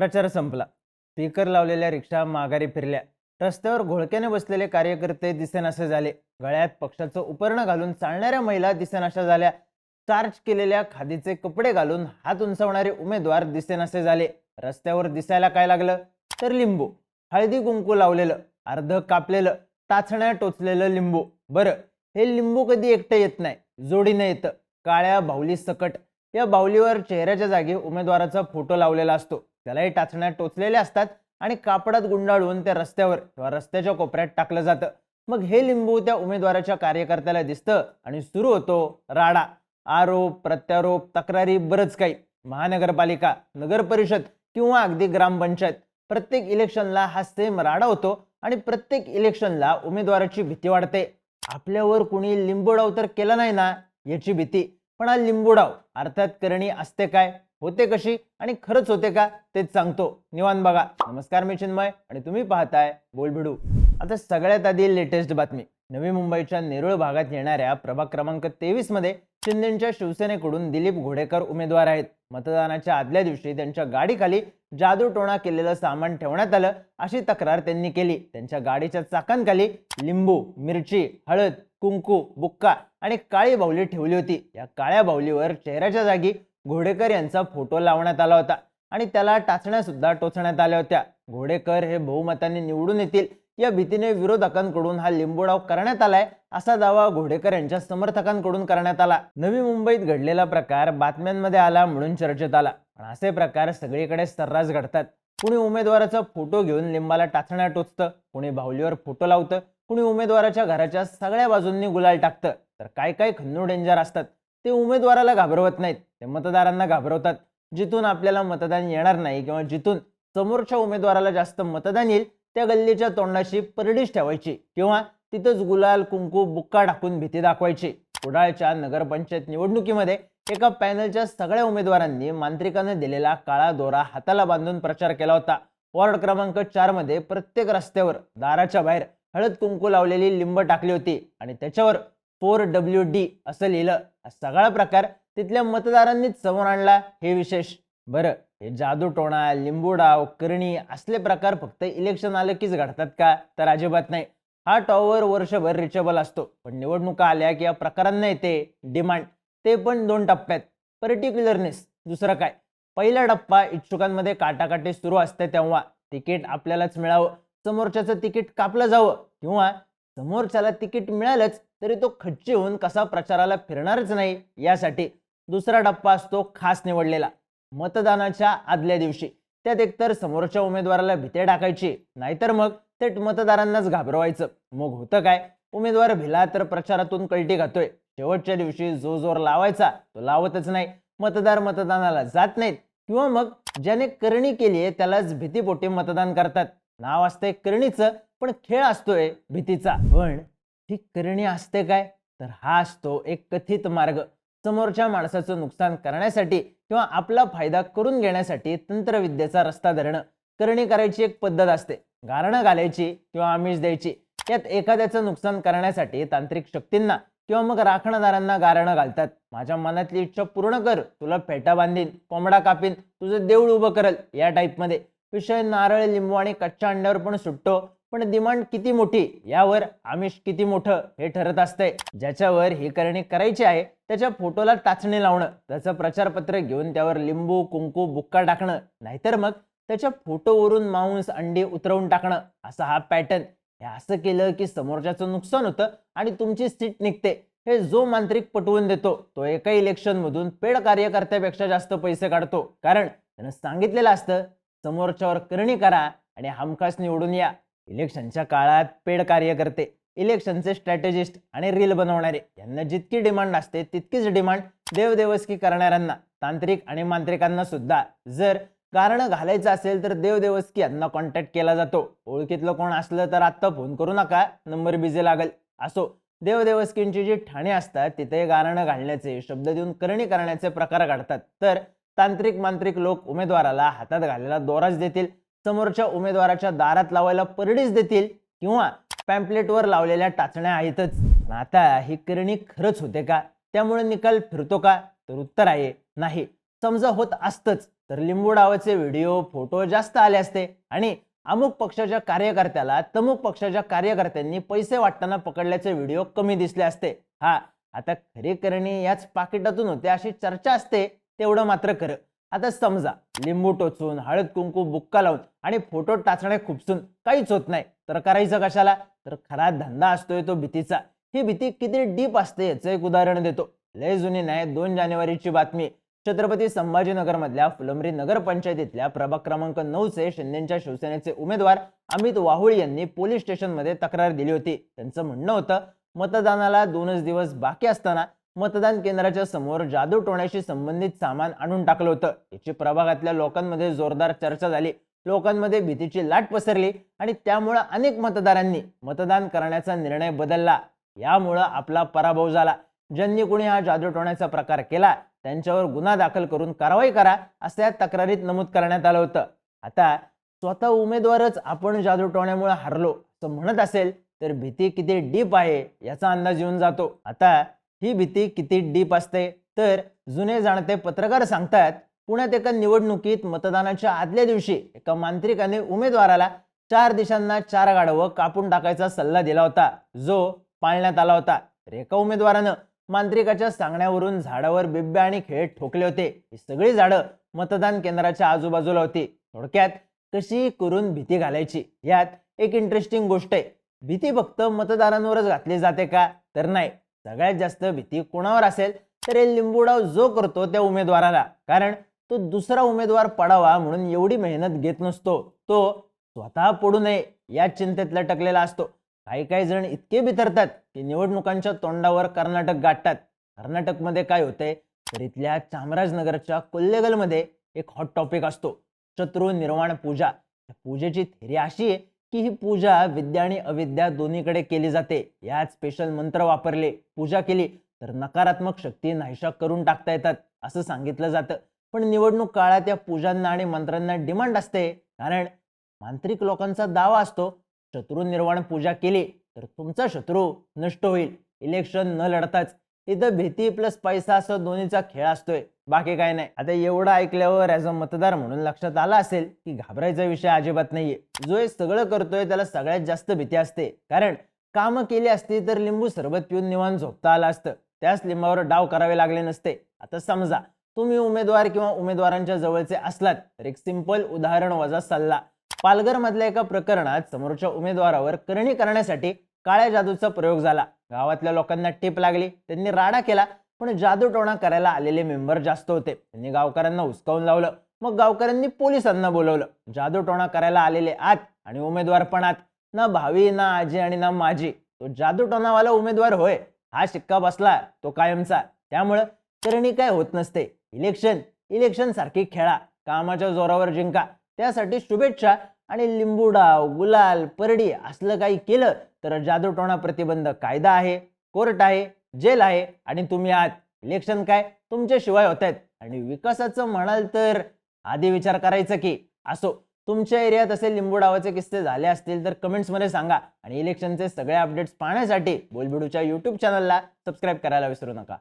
प्रचार संपला. स्पीकर लावलेल्या रिक्षा माघारी फिरल्या. रस्त्यावर घोळक्याने बसलेले कार्यकर्ते दिसेनासे झाले. गळ्यात पक्षाचं उपरणं घालून चालणाऱ्या महिला दिसेनाशा झाल्या. चार्ज केलेल्या खादीचे कपडे घालून हात उंचावणारे उमेदवार दिसेनासे झाले. रस्त्यावर दिसायला काय लागलं? तर लिंबू. हळदी कुंकू लावलेलं. अर्ध कापलेलं. टाचण्या टोचलेलं लिंबू. बरं हे लिंबू कधी एकटं येत नाही जोडीनं येतं. काळ्या बाहुली सकट या बाहुलीवर चेहऱ्याच्या जागी उमेदवाराचा फोटो लावलेला असतो. त्यालाही टाचण्यात टोचलेल्या असतात आणि कापडात गुंडाळून त्या रस्त्यावर किंवा रस्त्याच्या कोपऱ्यात टाकलं जातं. मग हे लिंबू त्या उमेदवाराच्या कार्यकर्त्याला दिसतं आणि सुरू होतो राडा आरोप प्रत्यारोप तक्रारी बरंच काही. महानगरपालिका नगर परिषद किंवा अगदी ग्रामपंचायत. प्रत्येक इलेक्शनला हा सेम राडा होतो आणि प्रत्येक इलेक्शनला उमेदवाराची भीती वाढते. आपल्यावर कुणी लिंबूडाव तर केला नाही ना याची भीती. पण हा लिंबूडाव अर्थात करणी असते काय? होते कशी आणि खरंच होते का तेच सांगतो. निवांत बघा. नमस्कार मी चिन्मय आणि तुम्ही पाहताय बोलबिडू. आता सगळ्यात आधी लेटेस्ट बातमी. नवी मुंबईच्या नेरुळ भागात येणाऱ्या प्रभाग क्रमांक तेवीसमध्ये शिंदेच्या शिवसेनेकडून दिलीप घोडेकर उमेदवार आहेत. मतदानाच्या आदल्या दिवशी त्यांच्या गाडीखाली जादूटोणा केलेलं सामान ठेवण्यात आलं अशी तक्रार त्यांनी केली. त्यांच्या गाडीच्या चाकांखाली लिंबू मिरची हळद कुंकू बुक्का आणि काळी बाहुली ठेवली होती. या काळ्या बाहुलीवर चेहऱ्याच्या जागी घोडेकर यांचा फोटो लावण्यात आला होता आणि त्याला टाचण्या सुद्धा टोचण्यात आल्या होत्या. घोडेकर हे बहुमताने निवडून येतील या भीतीने विरोधकांकडून हा लिंबूडाव करण्यात आलाय असा दावा घोडेकर यांच्या समर्थकांकडून करण्यात आला. नवी मुंबईत घडलेला प्रकार बातम्यांमध्ये आला म्हणून चर्चेत आला. पण असे प्रकार सगळीकडे सर्रास घडतात. कुणी उमेदवाराचा फोटो घेऊन लिंबाला टाचण्या टोचतं कुणी बाहुलीवर फोटो लावतं कुणी उमेदवाराच्या घराच्या सगळ्या बाजूंनी गुलाल टाकतं तर काय काय खन्नू डेंजर असतात. ते उमेदवाराला घाबरवत नाहीत. ते मतदारांना घाबरवतात. जिथून आपल्याला मतदान येणार नाही किंवा जिथून समोरच्या उमेदवाराला जास्त मतदान येईल त्या गल्लीच्या तोंडाशी परडीच ठेवायची किंवा तिथंच गुलाल कुंकू बुक्का टाकून भीती दाखवायची. कुडाळच्या नगरपंचायत निवडणुकीमध्ये एका पॅनलच्या सगळ्या उमेदवारांनी मांत्रिकाने दिलेला काळा दोरा हाताला बांधून प्रचार केला होता. वॉर्ड क्रमांक चारमध्ये प्रत्येक रस्त्यावर दाराच्या बाहेर हळद कुंकू लावलेली लिंब टाकली होती आणि त्याच्यावर फोर डब्ल्यू डी असं लिहिलं. सगळा प्रकार तिथल्या मतदारांनीच समोर आणला. हे विशेष. बरं हे जादूटोणा लिंबूडाव करणी असले प्रकार फक्त इलेक्शन आलं कीच घडतात का? तर अजिबात नाही. हा टॉवर वर्षभर रिचेबल असतो. पण निवडणुका आल्या की या प्रकारांना येते. डिमांड ते पण दोन टप्प्यात. पर्टिक्युलरनेस दुसरं काय? पहिला टप्पा इच्छुकांमध्ये काटाकाटी सुरू असते तेव्हा तिकीट आपल्यालाच मिळावं. समोरच्याचं तिकीट कापलं जावं किंवा समोरच्याला तिकीट मिळालंच तरी तो खच्ची होऊन कसा प्रचाराला फिरणारच नाही यासाठी दुसरा टप्पा असतो खास निवडलेला मतदानाच्या आदल्या दिवशी. त्यात एकतर समोरच्या उमेदवाराला भीते टाकायची नाहीतर मग थेट मतदारांनाच घाबरवायचं. मग होतं काय? उमेदवार भिला तर प्रचारातून कलटी घातोय शेवटच्या दिवशी जो जोर लावायचा तो लावतच नाही. मतदार मतदानाला जात नाहीत. किंवा मग ज्याने करणी केली आहे त्यालाच भीतीपोटी मतदान करतात. नाव असतंय करणीचं पण खेळ असतोय भीतीचा. पण ही करणी असते काय? तर हा असतो एक कथित मार्ग. समोरच्या माणसाचं नुकसान करण्यासाठी किंवा आपला फायदा करून घेण्यासाठी तंत्रविद्येचा रस्ता धरणं. करणी करायची एक पद्धत असते. गारणं घालायची किंवा आमिष द्यायची. यात एखाद्याचं नुकसान करण्यासाठी तांत्रिक शक्तींना किंवा मग राखणदारांना गारणं घालतात. माझ्या मनातली इच्छा पूर्ण कर. तुला फेटा बांधीन कोंबडा कापीन तुझं देऊळ उभं करल या टाईपमध्ये विषय नारळ लिंबू आणि कच्च्या अंड्यावर पण सुटतो. पण डिमांड किती मोठी यावर आमिष किती मोठं हे ठरत असतंय. ज्याच्यावर ही करणी करायची आहे त्याच्या फोटोला टाचणी लावणं त्याचं प्रचारपत्र घेऊन त्यावर लिंबू कुंकू बुक्का टाकणं नाहीतर मग त्याच्या फोटोवरून मांस अंडी उतरवून टाकणं असा हा पॅटर्न. हे असं केलं की समोरच्याचं नुकसान होतं आणि तुमची सीट निघते. हे जो मांत्रिक पटवून देतो तो एका इलेक्शन मधून पेड कार्यकर्त्यापेक्षा जास्त पैसे काढतो. कारण त्यानं सांगितलेलं असतं समोरच्यावर करणी करा आणि हमखास निवडून या. इलेक्शनच्या काळात पेड कार्यकर्ते इलेक्शनचे स्ट्रॅटेजिस्ट आणि रील बनवणारे यांना जितकी डिमांड असते तितकीच डिमांड देवदेवस्की करणाऱ्यांना तांत्रिक आणि मांत्रिकांना सुद्धा. जर गारणं घालायचं असेल तर देवदेवस्की यांना कॉन्टॅक्ट केला जातो. ओळखीतलं कोण असलं तर आत्ता फोन करू नका नंबर बिझी लागेल. असो देवदेवस्कींची जी ठाणे असतात तिथे गारणं घालण्याचे शब्द देऊन करणी करण्याचे प्रकार घडतात. तर तांत्रिक मांत्रिक लोक उमेदवाराला हातात घालेला दोराच देतील. समोरच्या उमेदवाराच्या दारात लावायला परडीच देतील किंवा पॅम्पलेटवर लावलेल्या टाचण्या आहेतच. आता ही करणी खरंच होते का? त्यामुळे निकाल फिरतो का? तर उत्तर आहे नाही. समजा होत असतंच तर लिंबू डावाचे व्हिडिओ फोटो जास्त आले असते. आणि अमुक पक्षाच्या कार्यकर्त्याला तमुक पक्षाच्या कार्यकर्त्यांनी पैसे वाटताना पकडल्याचे व्हिडिओ कमी दिसले असते. हा आता खरी करणी याच पाकिटातून होते अशी चर्चा असते तेवढं मात्र खरं. आता समजा लिंबू टोचून हळद कुंकू बुक्का लावून आणि फोटो टाचण्या खुपसून काहीच होत नाही. तर करायचं कशाला? तर खरा धंदा असतोय तो भीतीचा. ही भीती किती डीप असते याचं एक उदाहरण देतो. लय जुनी नाही दोन जानेवारीची बातमी. छत्रपती संभाजीनगरमधल्या फुलंब्री नगर पंचायतीतल्या प्रभाग क्रमांक नऊचे शिंदेच्या शिवसेनेचे उमेदवार अमित वाहुळ यांनी पोलीस स्टेशनमध्ये तक्रार दिली होती. त्यांचं म्हणणं होतं मतदानाला दोनच दिवस बाकी असताना मतदान केंद्राच्या समोर जादू टोण्याशी संबंधित सामान आणून टाकलं होतं. याची प्रभागातल्या लोकांमध्ये जोरदार चर्चा झाली. लोकांमध्ये भीतीची लाट पसरली आणि त्यामुळं अनेक मतदारांनी मतदान करण्याचा निर्णय बदलला. यामुळं आपला पराभव झाला. ज्यांनी कोणी हा जादूटोण्याचा प्रकार केला त्यांच्यावर गुन्हा दाखल करून कारवाई करा असं या तक्रारीत नमूद करण्यात आलं होतं. आता स्वतः उमेदवारच आपण जादूटोण्यामुळे हरलो असं म्हणत असेल तर भीती किती डीप आहे याचा अंदाज येऊन जातो. आता ही भीती किती डीप असते? तर जुने जाणते पत्रकार सांगतात पुण्यात एका निवडणुकीत मतदानाच्या आदल्या दिवशी एका मांत्रिकाने उमेदवाराला चार दिशांना चार गाढवं कापून टाकायचा सल्ला दिला होता. जो पाळण्यात आला होता. तर एका उमेदवारानं मांत्रिकाच्या सांगण्यावरून झाडावर बिब्या आणि खेळ ठोकले होते. ही सगळी झाडं मतदान केंद्राच्या आजूबाजूला होती. थोडक्यात कशी करून भीती घालायची? यात एक इंटरेस्टिंग गोष्ट आहे. भीती फक्त मतदारांवरच घातली जाते का? तर नाही. सगळ्यात जास्त भीती कोणावर असेल तर हे लिंबूडाव जो करतो त्या उमेदवाराला. कारण तो दुसरा उमेदवार पडावा म्हणून एवढी मेहनत घेत नसतो. तो स्वतः पडू नये या चिंतेत लटकलेला असतो. काही काही जण इतके बिथरतात की निवडणुकांच्या तोंडावर कर्नाटक गाठतात. कर्नाटकमध्ये काय होतंय तर इथल्या चामराजनगरच्या कोल्लेगलमध्ये एक हॉट टॉपिक असतो. शत्रू निर्वाण पूजा. पूजेची थेरी अशी आहे की ही पूजा विद्या आणि अविद्या दोन्हीकडे केली जाते. यात स्पेशल मंत्र वापरले. पूजा केली तर नकारात्मक शक्ती नाहीशा करून टाकता येतात असं सांगितलं जातं. पण निवडणूक काळात या पूजांना आणि मंत्रांना डिमांड असते. कारण मांत्रिक लोकांचा दावा असतो शत्रू निर्वाण पूजा केली तर तुमचा शत्रू नष्ट होईल. इलेक्शन न लढताच. इथं भीती प्लस पैसा असं दोन्हीचा खेळ असतोय. बाकी काय नाही. आता एवढं ऐकल्यावर ॲज अ मतदार म्हणून लक्षात आला असेल की घाबरायचा विषय अजिबात नाहीये. जो हे सगळं करतोय त्याला सगळ्यात जास्त भीती असते. कारण कामं केली असती तर लिंबू सरबत पिऊन निवांत झोपता आलं असतं. त्याच लिंबावर डाव करावे लागले नसते. आता समजा तुम्ही उमेदवार किंवा उमेदवारांच्या जवळचे असलात तर एक सिंपल उदाहरण वजा सल्ला. पालघरमधल्या एका प्रकरणात समोरच्या उमेदवारावर करणी करण्यासाठी काळ्या जादूचा प्रयोग झाला. गावातल्या लोकांना टीप लागली. त्यांनी राडा केला. पण जादूटोणा करायला आलेले मेंबर जास्त होते. त्यांनी गावकऱ्यांना हुसकावून लावलं. मग गावकऱ्यांनी पोलिसांना बोलवलं. जादूटोणा करायला आलेले आत आणि उमेदवार पण आत. ना भावी ना आजी आणि ना माझी तो जादूटोणावाला उमेदवार होय. हा शिक्का बसला तो कायमचा. त्यामुळं करणी काय होत नसते. इलेक्शन इलेक्शन सारखी खेळा. कामाच्या जोरावर जिंका. त्यासाठी शुभेच्छा आणि लिंबूडाव गुलाल परडी असलं काही केलं तर जादूटोणा प्रतिबंध कायदा आहे कोर्ट आहे जेल आहे आणि तुम्ही आहात इलेक्शन काय? तुमच्याशिवाय होत आहेत आणि विकासाचं म्हणाल तर आधी विचार करायचा की असो तुमच्या एरियात असे लिंबू डावाचे किस्से झाले असतील तर कमेंट्समध्ये सांगा. आणि इलेक्शनचे सगळे अपडेट्स पाहण्यासाठी बोलबिडूच्या यूट्यूब चॅनलला सबस्क्राईब करायला विसरू नका.